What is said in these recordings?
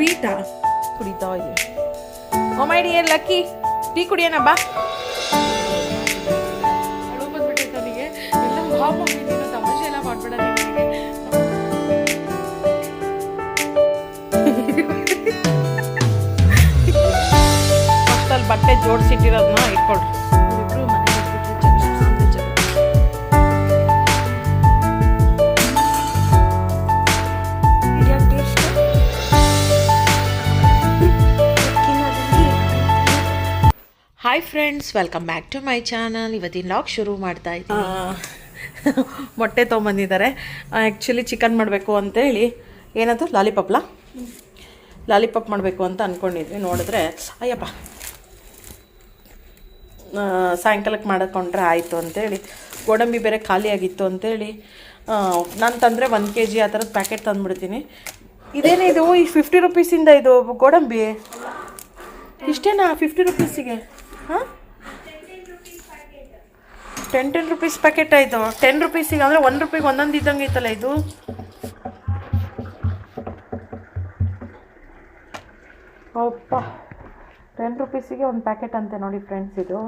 Beta. ಕುಡಿತಾ ಇದೆ oh my dear lucky? Tea ಕುಡಿಯೋಣ ಬಾ. ಬಂದ್ಬಿಟ್ಟೈತೆ ಅವನಿಗೆ ಎಲ್ಲ ಬಾ ಸಮಸ್ಯೆ ನೀನು ತಮಾಷೆ ಎಲ್ಲ ಮಾಡ್ಬೇಡ ನಿನಗೆ ಬಟ್ಟೆ ಜೋಡಿಸಿಟ್ಟಿರೋದನ್ನ ಇಟ್ಕೊಳ್ರಿ. Hi friends welcome back to my channel ಇವತ್ತಿನ ಲಾಗ್ ಶುರು ಮಾಡ್ತಾ ಇದ್ದೀನಿ. ಮೊಟ್ಟೆ ತೊಗೊಂಬಂದಿದ್ದಾರೆ. ಆ್ಯಕ್ಚುಲಿ ಚಿಕನ್ ಮಾಡಬೇಕು ಅಂತೇಳಿ ಏನದು? ಲಾಲಿಪಾಪ್ಲ ಲಾಲಿಪಾಪ್ ಮಾಡಬೇಕು ಅಂತ ಅಂದ್ಕೊಂಡಿದ್ವಿ ನೋಡಿದ್ರೆ, ಅಯ್ಯಪ್ಪ. ಸಾಯಂಕಾಲಕ್ಕೆ ಮಾಡಿಕೊಂಡ್ರೆ ಆಯಿತು ಅಂತೇಳಿ ಗೋಡಂಬಿ ಬೇರೆ ಖಾಲಿಯಾಗಿತ್ತು ಅಂತೇಳಿ ನಾನು ತಂದರೆ ಒಂದು ಕೆ ಜಿ ಆ ಥರದ ಪ್ಯಾಕೆಟ್ ತಂದುಬಿಡ್ತೀನಿ. ಇದೇನಿದು ಈ ಫಿಫ್ಟಿ ರುಪೀಸಿಂದ ಇದು ಗೋಡಂಬಿ? ಇಷ್ಟೇನಾ? ಫಿಫ್ಟಿ ರುಪೀಸಿಗೆ ಹಾಂ? ಟೆನ್ ಟೆನ್ ರುಪೀಸ್ ಪ್ಯಾಕೆಟ್ ಆಯಿತು. ಟೆನ್ ರುಪೀಸಿಗೆ ಅಂದರೆ ಒನ್ ರುಪಿಗೆ ಒಂದೊಂದು ಇದ್ದಂಗೆ ಐತಲ್ಲ ಇದು? ಅಪ್ಪ. ಟೆನ್ ರುಪೀಸಿಗೆ ಒಂದು ಪ್ಯಾಕೆಟ್ ಅಂತೆ ನೋಡಿ ಫ್ರೆಂಡ್ಸ್ ಇದು.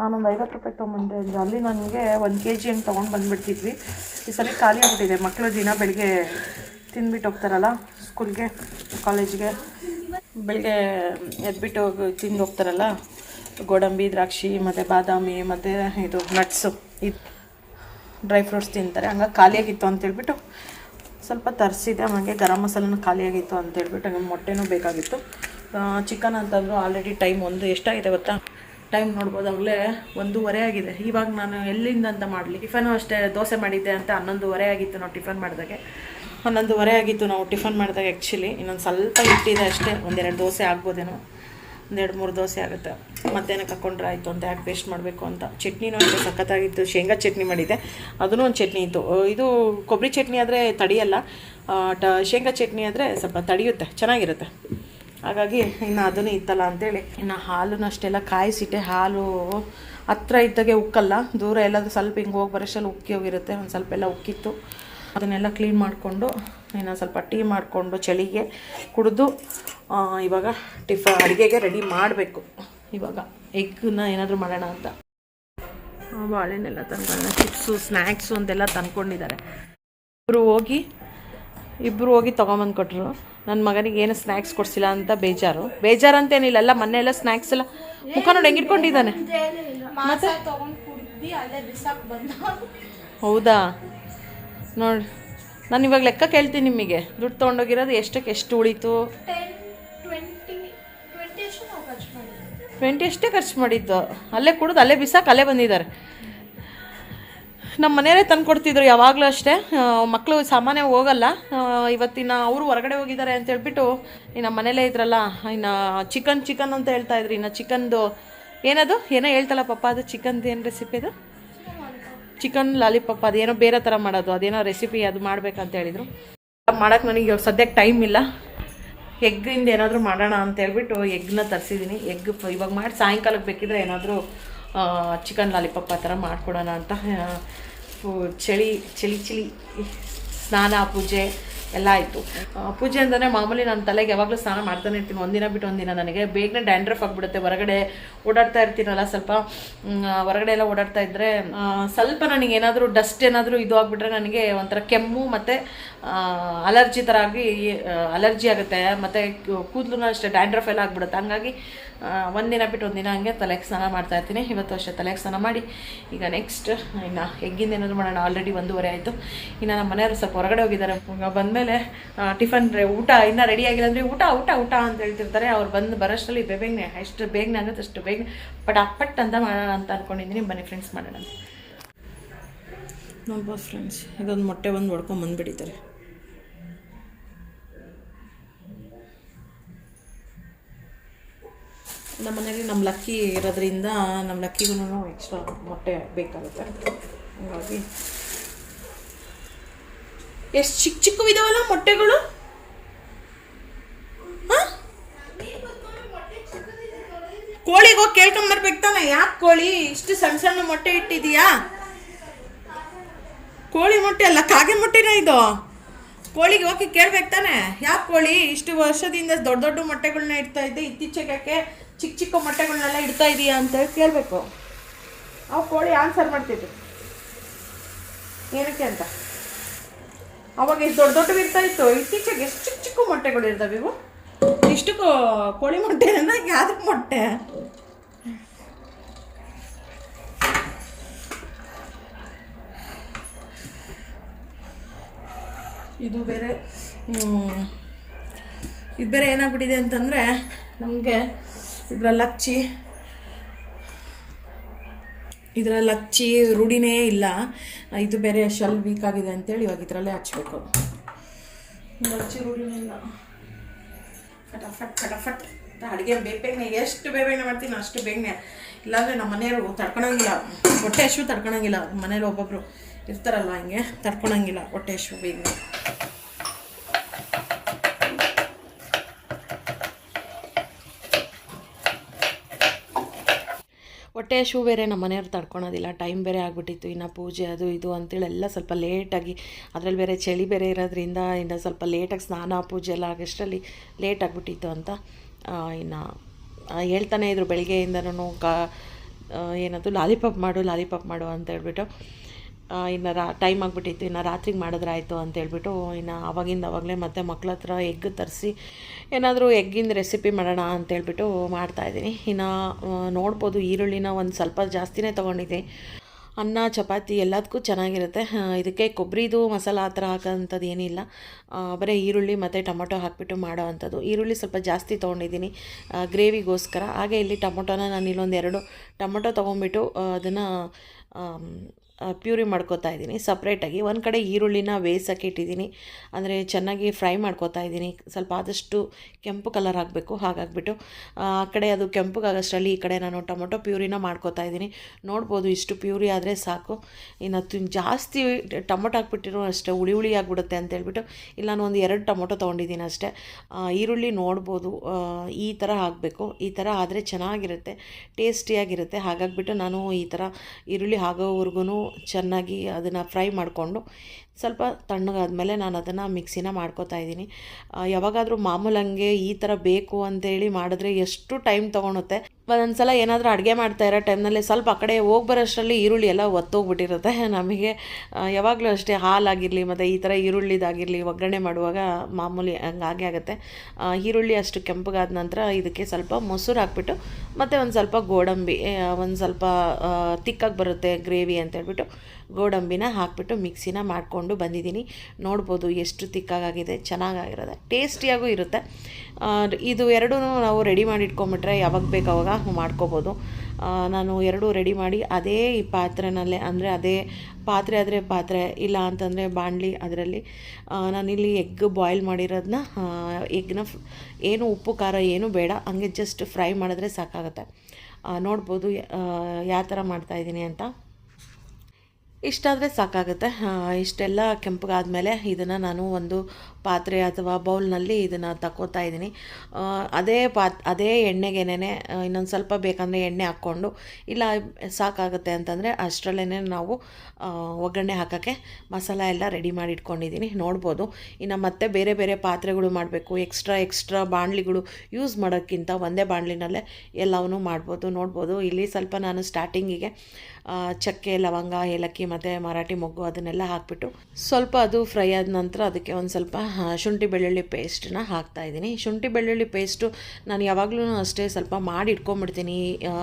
ನಾನೊಂದು ಐವತ್ತು ರೂಪಾಯಿ ತೊಗೊಂಬಂದೆ ಅಲ್ಲಿ ನನಗೆ ಒಂದು ಕೆ ಜಿ ಹಂಗೆ ತೊಗೊಂಡು ಬಂದುಬಿಡ್ತಿದ್ವಿ. ಈ ಸಲ ಖಾಲಿ ಆಗ್ಬಿಟ್ಟಿದೆ. ಮಕ್ಕಳು ದಿನ ಬೆಳಿಗ್ಗೆ ತಿಂದ್ಬಿಟ್ಟು ಹೋಗ್ತಾರಲ್ಲ ಸ್ಕೂಲ್ಗೆ ಕಾಲೇಜ್ಗೆ ಬೆಳಿಗ್ಗೆ ಎದ್ಬಿಟ್ಟು ತಿಂದು ಹೋಗ್ತಾರಲ್ಲ? ಗೋಡಂಬಿ, ದ್ರಾಕ್ಷಿ, ಮತ್ತು ಬಾದಾಮಿ, ಮತ್ತು ಇದು ನಟ್ಸು ಇದು ಡ್ರೈ ಫ್ರೂಟ್ಸ್ ತಿಂತಾರೆ. ಹಂಗಾಗಿ ಖಾಲಿಯಾಗಿತ್ತು ಅಂತೇಳ್ಬಿಟ್ಟು ಸ್ವಲ್ಪ ತರಿಸಿದೆ. ಹಾಗೆ ಗರಂ ಮಸಾಲನೂ ಖಾಲಿಯಾಗಿತ್ತು ಅಂತೇಳ್ಬಿಟ್ಟು ಹಂಗೆ ಮೊಟ್ಟೆನೂ ಬೇಕಾಗಿತ್ತು. ಚಿಕನ್ ಅಂತಂದರೂ ಆಲ್ರೆಡಿ ಟೈಮ್ ಒಂದು ಎಷ್ಟಾಗಿದೆ ಗೊತ್ತಾ? ಟೈಮ್ ನೋಡ್ಬೋದಾಗಲೇ ಒಂದೂವರೆ ಆಗಿದೆ. ಇವಾಗ ನಾನು ಎಲ್ಲಿಂದ ಅಂತ ಮಾಡಲಿ ಟಿಫನು ಅಷ್ಟೇ ದೋಸೆ ಮಾಡಿದ್ದೆ ಅಂತ ಹನ್ನೊಂದುವರೆ ಆಗಿತ್ತು ನಾವು ಟಿಫನ್ ಮಾಡಿದಾಗೆ. ಹನ್ನೊಂದುವರೆ ಆಗಿತ್ತು ನಾವು ಟಿಫನ್ ಮಾಡಿದಾಗ ಆ್ಯಕ್ಚುಲಿ ಇನ್ನೊಂದು ಸ್ವಲ್ಪ ಇಟ್ಟಿದೆ ಅಷ್ಟೇ. ಒಂದೆರಡು ದೋಸೆ ಆಗ್ಬೋದೇನೋ. ಒಂದೆರಡು ಮೂರು ದೋಸೆ ಆಗುತ್ತೆ. ಮಧ್ಯಾಹ್ನಕ್ಕೆ ಹಾಕೊಂಡ್ರೆ ಆಯಿತು ಅಂತ, ಯಾಕೆ ವೇಸ್ಟ್ ಮಾಡಬೇಕು ಅಂತ. ಚಟ್ನಿನೂ ಅಷ್ಟೇ ಸಖತ್ತಾಗಿತ್ತು. ಶೇಂಗಾ ಚಟ್ನಿ ಮಾಡಿದ್ದೆ. ಅದೂ ಒಂದು ಚಟ್ನಿ ಇತ್ತು. ಇದು ಕೊಬ್ಬರಿ ಚಟ್ನಿ ಆದರೆ ತಡಿಯಲ್ಲ. ಟ, ಶೇಂಗಾ ಚಟ್ನಿ ಆದರೆ ಸ್ವಲ್ಪ ತಡಿಯುತ್ತೆ, ಚೆನ್ನಾಗಿರುತ್ತೆ. ಹಾಗಾಗಿ ಇನ್ನು ಅದನ್ನು ಇತ್ತಲ್ಲ ಅಂತೇಳಿ. ಇನ್ನು ಹಾಲನ್ನು ಅಷ್ಟೆಲ್ಲ ಕಾಯಿಸಿಟ್ಟೆ. ಹಾಲು ಹತ್ರ ಇದ್ದಾಗೆ ಉಕ್ಕಲ್ಲ. ದೂರ ಎಲ್ಲಾದರೂ ಸ್ವಲ್ಪ ಹಿಂಗೆ ಹೋಗಿ ಬರೋಷ್ಟಲ್ಲಿ ಉಕ್ಕಿ ಹೋಗಿರುತ್ತೆ. ಒಂದು ಸ್ವಲ್ಪ ಎಲ್ಲ ಉಕ್ಕಿತ್ತು. ಅದನ್ನೆಲ್ಲ ಕ್ಲೀನ್ ಮಾಡಿಕೊಂಡು, ಇನ್ನು ಸ್ವಲ್ಪ ಟೀ ಮಾಡಿಕೊಂಡು, ಚಳಿಗೆ ಕುಡಿದು ಇವಾಗ ಟಿಫ, ಅಡುಗೆಗೆ ರೆಡಿ ಮಾಡಬೇಕು. ಇವಾಗ ಎಗ್ನ ಏನಾದರೂ ಮಾಡೋಣ ಅಂತ. ಆ, ಬಾಳೆಹಣ್ಣೆಲ್ಲ ತಂದ್ಕೊಂಡ ಚಿಪ್ಸು ಸ್ನ್ಯಾಕ್ಸು ಅಂತೆಲ್ಲ ತಂದ್ಕೊಂಡಿದ್ದಾರೆ. ಇಬ್ಬರು ಹೋಗಿ ಇಬ್ಬರು ಹೋಗಿ ತೊಗೊಂಬಂದು ಕೊಟ್ಟರು ನನ್ನ ಮಗನಿಗೆ ಏನು ಸ್ನ್ಯಾಕ್ಸ್ ಕೊಡಿಸಿಲ್ಲ ಅಂತ ಬೇಜಾರು. ಬೇಜಾರು ಅಂತೇನಿಲ್ಲ ಎಲ್ಲ ಮೊನ್ನೆ ಎಲ್ಲ ಸ್ನ್ಯಾಕ್ಸ್ ಎಲ್ಲ ಮುಖ ನೋಡಿ ಹೆಂಗಿಟ್ಕೊಂಡಿದ್ದಾನೆ ಮತ್ತೆ? ಹೌದಾ? ನೋಡಿ ನಾನು ಇವಾಗ ಲೆಕ್ಕ ಕೇಳ್ತೀನಿ ನಿಮಗೆ ದುಡ್ಡು ತೊಗೊಂಡೋಗಿರೋದು ಎಷ್ಟಕ್ಕೆ ಎಷ್ಟು ಉಳೀತು? ಟ್ವೆಂಟಿ ಅಷ್ಟೇ ಖರ್ಚು ಮಾಡಿದ್ದು. ಅಲ್ಲೇ ಕುಡಿದು ಅಲ್ಲೇ ಬಿಸಾಕ ಅಲ್ಲೇ ಬಂದಿದ್ದಾರೆ. ನಮ್ಮ ಮನೆಯವರೇ ತಂದು ಕೊಡ್ತಿದ್ರು ಯಾವಾಗಲೂ ಅಷ್ಟೇ. ಮಕ್ಕಳು ಸಾಮಾನ್ಯ ಹೋಗಲ್ಲ. ಇವತ್ತಿನ ಅವರು ಹೊರಗಡೆ ಹೋಗಿದ್ದಾರೆ ಅಂತ ಹೇಳ್ಬಿಟ್ಟು ಇನ್ನು ಮನೇಲೇ ಇದ್ರಲ್ಲ, ಇನ್ನು ಚಿಕನ್ ಚಿಕನ್ ಅಂತ ಹೇಳ್ತಾ ಇದ್ರು. ಇನ್ನು ಚಿಕನ್ದು ಏನದು? ಏನೋ ಹೇಳ್ತಲ್ಲ ಪಪ್ಪ ಅದು ಚಿಕನ್ದು ಏನು ರೆಸಿಪಿ ಅದು? ಚಿಕನ್ ಲಾಲಿಪಾಪ್ ಅದೇನೋ ಬೇರೆ ಥರ ಮಾಡೋದು. ಅದೇನೋ ರೆಸಿಪಿ ಅದು ಮಾಡ್ಬೇಕಂತ ಹೇಳಿದರು. ಮಾಡೋಕ್ಕೆ ನನಗೆ ಸದ್ಯಕ್ಕೆ ಟೈಮ್ ಇಲ್ಲ. ಎಗ್ಗಿಂದ ಏನಾದರೂ ಮಾಡೋಣ ಅಂತ ಹೇಳ್ಬಿಟ್ಟು ಎಗ್ನ ತರಿಸಿದ್ದೀನಿ. ಎಗ್ ಇವಾಗ ಮಾಡಿ ಸಾಯಂಕಾಲಕ್ಕೆ ಬೇಕಿದ್ರೆ ಏನಾದರೂ ಚಿಕನ್ ಲಾಲಿಪಾಪ್ ಆ ಥರ ಮಾಡಿಕೊಡೋಣ ಅಂತ. ಚಳಿ ಚಳಿ ಚಳಿ, ಸ್ನಾನ, ಪೂಜೆ ಎಲ್ಲ ಆಯಿತು. ಪೂಜೆ ಅಂದ್ರೆ ಮಾಮೂಲಿ ನನ್ನ ತಲೆಗೆ ಯಾವಾಗಲೂ ಸ್ನಾನ ಮಾಡ್ತಾನೆ ಇರ್ತೀನಿ. ಒಂದಿನ ಬಿಟ್ಟು ಒಂದಿನ ನನಗೆ. ಬೇಗನೆ ಡ್ಯಾಂಡ್ರಫ್ ಆಗಿಬಿಡುತ್ತೆ. ಹೊರಗಡೆ ಓಡಾಡ್ತಾ ಇರ್ತೀನಲ್ಲ ಸ್ವಲ್ಪ ಹೊರಗಡೆ ಎಲ್ಲ ಓಡಾಡ್ತಾ ಇದ್ದರೆ ಸ್ವಲ್ಪ ನನಗೆ ಏನಾದರೂ ಡಸ್ಟ್ ಏನಾದರೂ ಇದು ಆಗಿಬಿಟ್ರೆ ನನಗೆ ಒಂಥರ ಕೆಮ್ಮು ಮತ್ತು ಅಲರ್ಜಿ ಥರ ಆಗಿ ಅಲರ್ಜಿ ಆಗುತ್ತೆ. ಮತ್ತು ಕೂದಲು ಅಷ್ಟೇ ಡ್ಯಾಂಡ್ರಫ್ ಎಲ್ಲ ಆಗಿಬಿಡುತ್ತೆ. ಹಂಗಾಗಿ ಒಂದಿನ ಬಿಟ್ಟು ಒಂದಿನ ಹಂಗೆ ತಲೆಗೆ ಸ್ನಾನ ಮಾಡ್ತಾ ಇರ್ತೀನಿ. ಇವತ್ತು ಅಷ್ಟೇ ತಲೆಗೆ ಸ್ನಾನ ಮಾಡಿ. ಈಗ ನೆಕ್ಸ್ಟ್ ಇನ್ನು ಎಗ್ಗಿಂದ ಏನಾದರೂ ಮಾಡೋಣ. ಆಲ್ರೆಡಿ ಒಂದೂವರೆ ಆಯಿತು. ಇನ್ನು ನಮ್ಮ ಮನೆಯವರು ಸ್ವಲ್ಪ ಹೊರಗಡೆ ಹೋಗಿದ್ದಾರೆ. ಬಂದಮೇಲೆ ಟಿಫನ್ ಊಟ ಇನ್ನೂ ರೆಡಿ ಆಗಿಲ್ಲ ಅಂದರೆ ಊಟ ಊಟ ಊಟ ಅಂತ ಹೇಳ್ತಿರ್ತಾರೆ. ಅವ್ರು ಬಂದು ಬರೋಷ್ಟರಲ್ಲಿ ಬೇಗನೆ, ಎಷ್ಟು ಬೇಗನೆ ಅಂದರೆ ಅಷ್ಟು ಬೇಗನೆ ಪಟ್ ಪಟ್ ಅಂತ ಮಾಡೋಣ ಅಂತ ಅಂದ್ಕೊಂಡಿದ್ದೀನಿ ಬನ್ನಿ ಫ್ರೆಂಡ್ಸ್ ಮಾಡೋಣ ನೋಡ್ಬೋದು ಫ್ರೆಂಡ್ಸ್ ಇದೊಂದು ಮೊಟ್ಟೆ ಒಂದು ಹೊಡ್ಕೊಂಡು ಬಂದುಬಿಟ್ಟಿದ್ದಾರೆ. ನಮ್ಮ ಮನೇಲಿ ನಮ್ಮ ಲಕ್ಕಿ ಇರೋದ್ರಿಂದ ನಮ್ಮ ಲಕ್ಕಿಗೂ ಎಕ್ಸ್ಟ್ರಾ ಮೊಟ್ಟೆ ಬೇಕಾಗುತ್ತೆ. ಹಾಗಾಗಿ ಎಷ್ಟು ಚಿಕ್ಕ ಚಿಕ್ಕ ವಿಧವಲ್ಲ ಮೊಟ್ಟೆಗಳು? ಕೋಳಿಗೆ ಹೋಗಿ ಕೇಳ್ಕೊಂಬರ್ಬೇಕು ತಾನೆ. ಯಾಕೆ ಕೋಳಿ? ಇಷ್ಟು ಸಣ್ಣ ಸಣ್ಣ ಮೊಟ್ಟೆ ಇಟ್ಟಿದೀಯಾ? ಕೋಳಿ ಮೊಟ್ಟೆ ಅಲ್ಲ, ಕಾಗೆ ಮೊಟ್ಟೆನ ಇದು? ಕೋಳಿಗೆ ಹೋಗಿ ಕೇಳ್ಬೇಕು ತಾನೆ. ಯಾಕೆ ಕೋಳಿ? ಇಷ್ಟು ವರ್ಷದಿಂದ ದೊಡ್ಡ ದೊಡ್ಡ ಮೊಟ್ಟೆಗಳನ್ನ ಇಡ್ತಾ ಇದ್ದೆ ಇತ್ತೀಚೆಗೆ ಚಿಕ್ಕ ಚಿಕ್ಕ ಮೊಟ್ಟೆಗಳನ್ನೆಲ್ಲ ಇಡ್ತಾ ಇದೀಯಾ ಅಂತ ಹೇಳಿ ಕೇಳಬೇಕು. ಅವು ಕೋಳಿ ಆನ್ಸರ್ ಮಾಡ್ತಿದ್ರು. ಏನಕ್ಕೆ ಅಂತ? ಅವಾಗ ಎಷ್ಟು ದೊಡ್ಡ ದೊಡ್ಡವು ಇರ್ತಾ ಇತ್ತು. ಇತ್ತೀಚೆಗೆ ಎಷ್ಟು ಚಿಕ್ಕ ಚಿಕ್ಕ ಮೊಟ್ಟೆಗಳು ಇರ್ತವೆ ಇವು? ಇಷ್ಟು ಕೋಳಿ ಮೊಟ್ಟೆ ಅಂದ್ರೆ ಯಾವ್ದು ಮೊಟ್ಟೆ? ಇದು ಬೇರೆ ಇದು ಬೇರೆ ಏನಾಗ್ಬಿಟ್ಟಿದೆ ಅಂತಂದರೆ ನಮಗೆ ಇದರಲ್ಲಿ ಹಚ್ಚಿ ಇದರಲ್ಲಿ ಹಚ್ಚಿ ರೂಢಿನೇ ಇಲ್ಲ. ಇದು ಬೇರೆ ಶಲ್ ವೀಕ್ ಆಗಿದೆ ಅಂತೇಳಿ ಇವಾಗ ಇದರಲ್ಲೇ ಹಚ್ಬೇಕು. ಹಚ್ಚಿ ರೂಢಿನೇ ಇಲ್ಲ. ಫಟಾಫಟ್ ಫಟಾಫಟ್. ಅಡುಗೆ ಬೇಗ ಬೇಗನೆ, ಎಷ್ಟು ಬೇಗ ಬೇಗನೆ ಮಾಡ್ತೀನಿ ಅಷ್ಟು ಬೇಗನೆ. ಇಲ್ಲಾಂದರೆ ನಮ್ಮ ಮನೆಯವರು ತಡ್ಕೊಳಂಗಿಲ್ಲ. ಹೊಟ್ಟೆ ಹಶು ತಡ್ಕೊಳಂಗಿಲ್ಲ. ಮನೇಲಿ ಒಬ್ಬೊಬ್ಬರು ಇರ್ತಾರಲ್ಲ ಹಿಂಗೆ, ತಡ್ಕೊಳಂಗಿಲ್ಲ ಹೊಟ್ಟೆ ಹಶು ಬೇಗನೆ. ಹೊಟ್ಟೆ ಶೂ ಬೇರೆ, ನಮ್ಮ ಮನೆಯವ್ರು ತಡ್ಕೊಳೋದಿಲ್ಲ. ಟೈಮ್ ಬೇರೆ ಆಗಿಬಿಟ್ಟಿತ್ತು. ಇನ್ನು ಪೂಜೆ ಅದು ಇದು ಅಂತೇಳಿ ಎಲ್ಲ ಸ್ವಲ್ಪ ಲೇಟಾಗಿ ಅದರಲ್ಲಿ ಬೇರೆ ಚಳಿ ಬೇರೆ ಇರೋದ್ರಿಂದ ಇನ್ನು ಸ್ವಲ್ಪ ಲೇಟಾಗಿ ಸ್ನಾನ, ಪೂಜೆ ಎಲ್ಲ ಆಗೋಷ್ಟರಲ್ಲಿ ಲೇಟ್ ಆಗಿಬಿಟ್ಟಿತ್ತು ಅಂತ ಇನ್ನು ಹೇಳ್ತಾನೆ ಇದ್ರು. ಬೆಳಗ್ಗೆಯಿಂದನೂ ಕಾ ಏನದು ಲಾಲಿಪಾಪ್ ಮಾಡು ಲಾಲಿಪಾಪ್ ಮಾಡು ಅಂತ ಹೇಳ್ಬಿಟ್ಟು. ಇನ್ನು ರಾ ಟೈಮ್ ಆಗಿಬಿಟ್ಟಿತ್ತು, ಇನ್ನು ರಾತ್ರಿಗೆ ಮಾಡಿದ್ರೆ ಆಯಿತು ಅಂತ ಹೇಳ್ಬಿಟ್ಟು, ಇನ್ನು ಆವಾಗಿಂದ ಆವಾಗಲೇ ಮತ್ತೆ ಮಕ್ಳ ಹತ್ರ ಎಗ್ ತರಿಸಿ, ಏನಾದರೂ ಎಗ್ಗಿಂದ ರೆಸಿಪಿ ಮಾಡೋಣ ಅಂತ ಹೇಳ್ಬಿಟ್ಟು ಮಾಡ್ತಾಯಿದ್ದೀನಿ ಇನ್ನು ನೋಡ್ಬೋದು ಈರುಳ್ಳಿನ ಒಂದು ಸ್ವಲ್ಪ ಜಾಸ್ತಿನೇ ತೊಗೊಂಡಿದ್ದೆ. ಅನ್ನ, ಚಪಾತಿ ಎಲ್ಲದಕ್ಕೂ ಚೆನ್ನಾಗಿರುತ್ತೆ. ಇದಕ್ಕೆ ಕೊಬ್ಬರಿದು ಮಸಾಲ ಆ ಥರ ಹಾಕೋಂಥದ್ದು ಏನಿಲ್ಲ ಬರೀ ಈರುಳ್ಳಿ ಮತ್ತು ಟೊಮೊಟೊ ಹಾಕಿಬಿಟ್ಟು ಮಾಡೋ ಅಂಥದ್ದು. ಈರುಳ್ಳಿ ಸ್ವಲ್ಪ ಜಾಸ್ತಿ ತೊಗೊಂಡಿದ್ದೀನಿ. ಗ್ರೇವಿಗೋಸ್ಕರ. ಹಾಗೆ ಇಲ್ಲಿ ಟೊಮೊಟೊನ ನಾನು ಇಲ್ಲೊಂದು ಎರಡು ಟೊಮೊಟೊ ತೊಗೊಂಬಿಟ್ಟು ಅದನ್ನು ಪ್ಯೂರಿ ಮಾಡ್ಕೋತಾ ಇದ್ದೀನಿ. ಸಪ್ರೇಟಾಗಿ ಒಂದು ಕಡೆ ಈರುಳ್ಳಿನ ಬೇಯಿಸೋಕೆ ಇಟ್ಟಿದ್ದೀನಿ. ಅಂದರೆ ಚೆನ್ನಾಗಿ ಫ್ರೈ ಮಾಡ್ಕೋತಾ ಇದ್ದೀನಿ. ಸ್ವಲ್ಪ ಆದಷ್ಟು ಕೆಂಪು ಕಲರ್ ಆಗಬೇಕು ಹಾಗಾಗ್ಬಿಟ್ಟು, ಆ ಕಡೆ ಅದು ಕೆಂಪುಗಾಗಷ್ಟರಲ್ಲಿ ಈ ಕಡೆ ನಾನು ಟೊಮೊಟೊ ಪ್ಯೂರಿನ ಮಾಡ್ಕೋತಾ ಇದ್ದೀನಿ. ನೋಡ್ಬೋದು ಇಷ್ಟು ಪ್ಯೂರಿ ಆದರೆ ಸಾಕು. ಇನ್ನು ತು, ಜಾಸ್ತಿ ಟೊಮೊಟೊ ಹಾಕ್ಬಿಟ್ಟಿರೋ ಅಷ್ಟೇ ಹುಳಿ ಹುಳಿ ಆಗಿಬಿಡುತ್ತೆ ಅಂತ ಹೇಳ್ಬಿಟ್ಟು, ಇಲ್ಲ ನಾನು ಒಂದು ಎರಡು ಟೊಮೊಟೊ ತೊಗೊಂಡಿದ್ದೀನಿ ಅಷ್ಟೇ. ಈರುಳ್ಳಿ ನೋಡ್ಬೋದು. ಈ ಥರ ಆಗಬೇಕು ಈ ಥರ ಆದರೆ ಚೆನ್ನಾಗಿರುತ್ತೆ. ಟೇಸ್ಟಿಯಾಗಿರುತ್ತೆ. ಹಾಗಾಗ್ಬಿಟ್ಟು ನಾನು ಈ ಥರ ಈರುಳ್ಳಿ ಆಗೋವರೆಗೂ ಚೆನ್ನಾಗಿ ಅದನ್ನು ಫ್ರೈ ಮಾಡಿಕೊಂಡು ಸ್ವಲ್ಪ ತಣ್ಣಗಾದಮೇಲೆ ನಾನು ಅದನ್ನು ಮಿಕ್ಸಿನ ಮಾಡ್ಕೋತಾ ಇದ್ದೀನಿ. ಯಾವಾಗಾದರೂ ಮಾಮೂಲಂಗೆ ಈ ಥರ ಬೇಕು ಅಂತೇಳಿ ಮಾಡಿದ್ರೆ ಎಷ್ಟು ಟೈಮ್ ತೊಗೊಳುತ್ತೆ? ಒಂದೊಂದ್ಸಲ ಏನಾದರೂ ಅಡುಗೆ ಮಾಡ್ತಾ ಇರೋ ಟೈಮ್ನಲ್ಲಿ ಸ್ವಲ್ಪ ಆ ಕಡೆ ಹೋಗಿ ಬರೋಷ್ಟರಲ್ಲಿ ಈರುಳ್ಳಿ ಎಲ್ಲ ಒತ್ತೋಗ್ಬಿಟ್ಟಿರುತ್ತೆ. ನಮಗೆ ಯಾವಾಗಲೂ ಅಷ್ಟೇ ಹಾಲಾಗಿರಲಿ ಮತ್ತು ಈ ಥರ ಈರುಳ್ಳಿದಾಗಿರಲಿ ಒಗ್ಗರಣೆ ಮಾಡುವಾಗ ಮಾಮೂಲಿ ಹಂಗಾಗೆ ಆಗುತ್ತೆ. ಈರುಳ್ಳಿ ಅಷ್ಟು ಕೆಂಪಗಾದ ನಂತರ ಇದಕ್ಕೆ ಸ್ವಲ್ಪ ಮೊಸರು ಹಾಕ್ಬಿಟ್ಟು ಮತ್ತು ಒಂದು ಸ್ವಲ್ಪ ಗೋಡಂಬಿ ಒಂದು ಸ್ವಲ್ಪ ತಿಕ್ಕಾಗಿ ಬರುತ್ತೆ ಗ್ರೇವಿ ಅಂತ ಹೇಳ್ಬಿಟ್ಟು ಗೋಡಂಬಿನ ಹಾಕ್ಬಿಟ್ಟು ಮಿಕ್ಸಿನ ಮಾಡಿಕೊಂಡು ಬಂದಿದ್ದೀನಿ. ನೋಡ್ಬೋದು ಎಷ್ಟು ತಿಕ್ಕಾಗಿದೆ ಚೆನ್ನಾಗಾಗಿರೋದೆ. ಟೇಸ್ಟಿಯಾಗೂ ಇರುತ್ತೆ. ಇದು ಎರಡೂ ನಾವು ರೆಡಿ ಮಾಡಿ ಇಟ್ಕೊಂಬಿಟ್ರೆ ಯಾವಾಗ ಬೇಕು ಅವಾಗ ಮಾಡ್ಕೋಬೋದು. ನಾನು ಎರಡೂ ರೆಡಿ ಮಾಡಿ ಅದೇ ಈ ಪಾತ್ರೆನಲ್ಲೇ ಅಂದರೆ ಅದೇ ಪಾತ್ರೆ ಆದರೆ ಪಾತ್ರೆ, ಇಲ್ಲ ಅಂತಂದರೆ ಬಾಣಲಿ ಅದರಲ್ಲಿ ನಾನಿಲ್ಲಿ ಎಗ್ ಬಾಯ್ಲ್ ಮಾಡಿರೋದನ್ನ ಎಗ್ನ ಏನು ಉಪ್ಪು, ಖಾರ ಏನು ಬೇಡ, ಹಂಗೆ ಜಸ್ಟ್ ಫ್ರೈ ಮಾಡಿದ್ರೆ ಸಾಕಾಗುತ್ತೆ. ನೋಡ್ಬೋದು ಯಾವ ಥರ ಮಾಡ್ತಾಯಿದ್ದೀನಿ ಅಂತ. ಇಷ್ಟಾದರೆ ಸಾಕಾಗುತ್ತೆ. ಇಷ್ಟೆಲ್ಲ ಕೆಂಪಗಾದ ಮೇಲೆ ಇದನ್ನು ನಾನು ಒಂದು ಪಾತ್ರೆ ಅಥವಾ ಬೌಲ್ನಲ್ಲಿ ಇದನ್ನು ತಗೋತಾ ಇದ್ದೀನಿ. ಅದೇ ಪಾತ್, ಅದೇ ಎಣ್ಣೆಗೆನೇ ಇನ್ನೊಂದು ಸ್ವಲ್ಪ ಬೇಕಂದರೆ ಎಣ್ಣೆ ಹಾಕ್ಕೊಂಡು, ಇಲ್ಲ ಸಾಕಾಗುತ್ತೆ ಅಂತಂದರೆ ಅಷ್ಟರಲ್ಲೇ ನಾವು ಒಗ್ಗರಣೆ ಹಾಕೋಕ್ಕೆ ಮಸಾಲ ಎಲ್ಲ ರೆಡಿ ಮಾಡಿ ಇಟ್ಕೊಂಡಿದ್ದೀನಿ. ನೋಡ್ಬೋದು. ಇನ್ನು ಮತ್ತೆ ಬೇರೆ ಬೇರೆ ಪಾತ್ರೆಗಳು ಮಾಡಬೇಕು. ಎಕ್ಸ್ಟ್ರಾ ಎಕ್ಸ್ಟ್ರಾ ಬಾಣಲಿಗಳು ಯೂಸ್ ಮಾಡೋಕ್ಕಿಂತ ಒಂದೇ ಬಾಣಲಿನಲ್ಲೇ ಎಲ್ಲವನ್ನೂ ಮಾಡ್ಬೋದು. ನೋಡ್ಬೋದು. ಇಲ್ಲಿ ಸ್ವಲ್ಪ ನಾನು ಸ್ಟಾರ್ಟಿಂಗಿಗೆ ಚಕ್ಕೆ, ಲವಂಗ, ಏಲಕ್ಕಿ ಮತ್ತು ಮರಾಠಿ ಮೊಗ್ಗು ಅದನ್ನೆಲ್ಲ ಹಾಕ್ಬಿಟ್ಟು ಸ್ವಲ್ಪ ಅದು ಫ್ರೈ ಆದ ನಂತರ ಅದಕ್ಕೆ ಒಂದು ಸ್ವಲ್ಪ ಶುಂಠಿ ಬೆಳ್ಳುಳ್ಳಿ ಪೇಸ್ಟನ್ನ ಹಾಕ್ತಾ ಇದ್ದೀನಿ. ಶುಂಠಿ ಬೆಳ್ಳುಳ್ಳಿ ಪೇಸ್ಟು ನಾನು ಯಾವಾಗಲೂ ಅಷ್ಟೇ ಸ್ವಲ್ಪ ಮಾಡಿ ಇಟ್ಕೊಂಬಿಡ್ತೀನಿ ಆ,